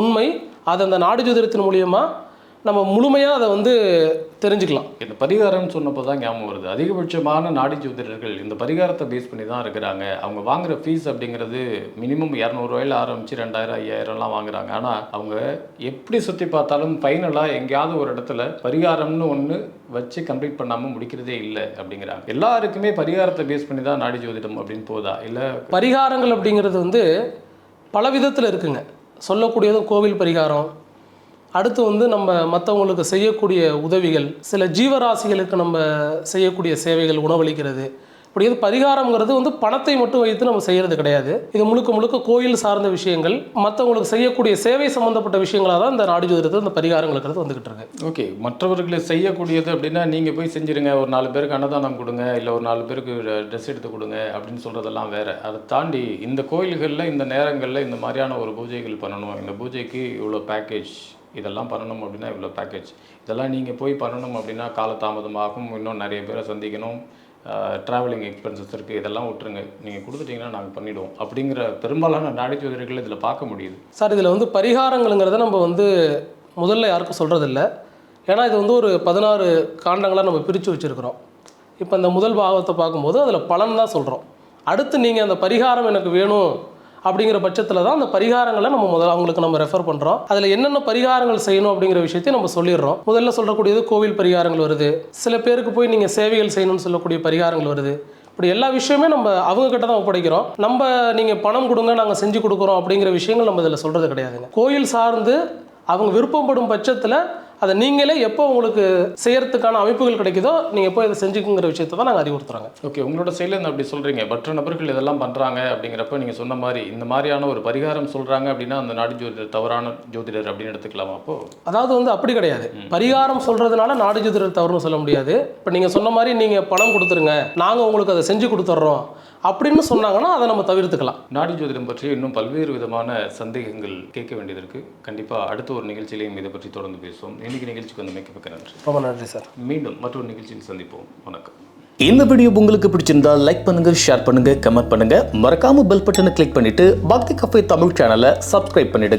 உண்மை. அது அந்த நாடு ஜோதிடத்தின் மூலியமாக நம்ம முழுமையாக அதை வந்து தெரிஞ்சுக்கலாம். இந்த பரிகாரம்னு சொன்னப்போ தான் ஞாபகம் வருது. அதிகபட்சமான நாடி ஜோதிடர்கள் இந்த பரிகாரத்தை பேஸ் பண்ணி தான் இருக்கிறாங்க. அவங்க வாங்குற ஃபீஸ் அப்படிங்கிறது மினிமம் இரநூறுவாயில் ஆரம்பிச்சு ரெண்டாயிரம் ஐயாயிரம்லாம் வாங்குறாங்க. ஆனால் அவங்க எப்படி சுற்றி பார்த்தாலும் ஃபைனலாக எங்கேயாவது ஒரு இடத்துல பரிகாரம்னு ஒன்று வச்சு கம்ப்ளீட் பண்ணாமல் முடிக்கிறதே இல்லை அப்படிங்கிறாங்க. எல்லாருக்குமே பரிகாரத்தை பேஸ் பண்ணி தான் நாடி ஜோதிடம் அப்படின்னு போதா? இல்லை பரிகாரங்கள் அப்படிங்கிறது வந்து பல விதத்தில் இருக்குங்க. சொல்லக்கூடியதும் கோவில் பரிகாரம் அடுத்து வந்து நம்ம மற்றவங்களுக்கு செய்யக்கூடிய உதவிகள் சில ஜீவராசிகளுக்கு நம்ம செய்யக்கூடிய சேவைகள் உணவளிக்கிறது. இப்படி இது பரிகாரம்ங்கிறது வந்து பணத்தை மட்டும் வைத்து நம்ம செய்கிறது கிடையாது. இது முழுக்க முழுக்க கோயில் சார்ந்த விஷயங்கள் மற்றவங்களுக்கு செய்யக்கூடிய சேவை சம்மந்தப்பட்ட விஷயங்களாக தான் இந்த நாடு ஜோதிடத்தில் இந்த பரிகாரங்களுங்கிறது வந்துகிட்டு இருக்கு. ஓகே மற்றவர்களை செய்யக்கூடியது அப்படின்னா நீங்கள் போய் செஞ்சுருங்க. ஒரு நாலு பேருக்கு அன்னதானம் கொடுங்க இல்லை ஒரு நாலு பேருக்கு ட்ரெஸ் எடுத்து கொடுங்க அப்படின்னு சொல்கிறதெல்லாம் வேறு. அதை தாண்டி இந்த கோயில்களில் இந்த நேரங்களில் இந்த மாதிரியான ஒரு பூஜைகள் பண்ணணும். இந்த பூஜைக்கு இவ்வளோ பேக்கேஜ் இதெல்லாம் பண்ணணும் அப்படின்னா இவ்வளோ பேக்கேஜ் இதெல்லாம் நீங்கள் போய் பண்ணணும் அப்படின்னா காலதாமதமாகும். இன்னும் நிறைய பேரை சந்திக்கணும். ட்ராவலிங் எக்ஸ்பென்சஸ் இருக்குது இதெல்லாம் விட்டுருங்க. நீங்கள் கொடுத்துட்டீங்கன்னா நாங்கள் பண்ணிவிடுவோம் அப்படிங்கிற பெரும்பாலான நாடி ஜோதிடர்கள் இதில் பார்க்க முடியுது. சார் இதில் வந்து பரிகாரங்களுங்கிறத நம்ம வந்து முதல்ல யாருக்கும் சொல்கிறதில்ல ஏன்னா இது வந்து ஒரு பதினாறு காண்டங்களாக நம்ம பிரித்து வச்சுருக்கிறோம். இப்போ இந்த முதல் பாகத்தை பார்க்கும்போது அதில் பலன் தான் சொல்கிறோம் அடுத்து நீங்கள் அந்த பரிகாரம் எனக்கு வேணும் அப்படிங்கிற பட்சத்தில் தான் அந்த பரிகாரங்களை நம்ம முதல்ல அவங்களுக்கு நம்ம ரெஃபர் பண்ணுறோம் அதில் என்னென்ன பரிகாரங்கள் செய்யணும் அப்படிங்கிற விஷயத்தையும் நம்ம சொல்லிடுறோம். முதல்ல சொல்லக்கூடியது கோவில் பரிகாரங்கள் வருது. சில பேருக்கு போய் நீங்கள் சேவைகள் செய்யணும்னு சொல்லக்கூடிய பரிகாரங்கள் வருது. இப்படி எல்லா விஷயமே நம்ம அவங்க கிட்ட தான் ஒப்படைக்கிறோம். நம்ம நீங்கள் பணம் கொடுங்க நாங்கள் செஞ்சு கொடுக்குறோம் அப்படிங்கிற விஷயங்கள் நம்ம இதில் சொல்கிறது கிடையாதுங்க. கோயில் சார்ந்து அவங்க விருப்பப்படும் பட்சத்தில் அதை நீங்களே எப்போ உங்களுக்கு செய்யறதுக்கான அமைப்புகள் கிடைக்குதோ நீங்கள் போய் அதை செஞ்சுக்குங்கிற விஷயத்தை தான் நாங்கள் அறிவுறுத்துறாங்க. ஓகே உங்களோட சைடில் இருந்து அப்படி சொல்கிறீங்க மற்ற நபர்கள் இதெல்லாம் பண்ணுறாங்க அப்படிங்கிறப்ப நீங்கள் சொன்ன மாதிரி இந்த மாதிரியான ஒரு பரிகாரம் சொல்கிறாங்க அப்படின்னா அந்த நாடி ஜோதிடர் தவறான ஜோதிடர் அப்படின்னு எடுத்துக்கலாமா அப்போ? அதாவது வந்து அப்படி கிடையாது. பரிகாரம் சொல்கிறதுனால நாடு ஜோதிடர் தவறுன்னு சொல்ல முடியாது. இப்போ நீங்கள் சொன்ன மாதிரி நீங்கள் பணம் கொடுத்துருங்க. நாங்கள் உங்களுக்கு அதை செஞ்சு கொடுத்துட்றோம் அப்படின்னு சொன்னாங்கன்னா அதை நம்ம தவிர்த்துக்கலாம். நாடி ஜோதிடம் பற்றி இன்னும் பல்வேறு விதமான சந்தேகங்கள் கேட்க வேண்டியது இருக்குது கண்டிப்பாக அடுத்த ஒரு நிகழ்ச்சியிலையும் இதை பற்றி தொடர்ந்து பேசுவோம். இன்னைக்கு நிகழ்ச்சிக்கு வந்து மிக்க நன்றி. ரொம்ப நன்றி சார். மீண்டும் மற்றொரு நிகழ்ச்சியில் சந்திப்போம். வணக்கம். இந்த வீடியோ உங்களுக்கு பிடிச்சிருந்தா லைக் பண்ணுங்க ஷேர் பண்ணுங்க கமெண்ட் பண்ணுங்க. மறக்காம பெல் பட்டனை கிளிக் பண்ணிட்டு பக்தி கஃபே தமிழ் சேனலை சப்ஸ்கிரைப் பண்ணிடுங்க.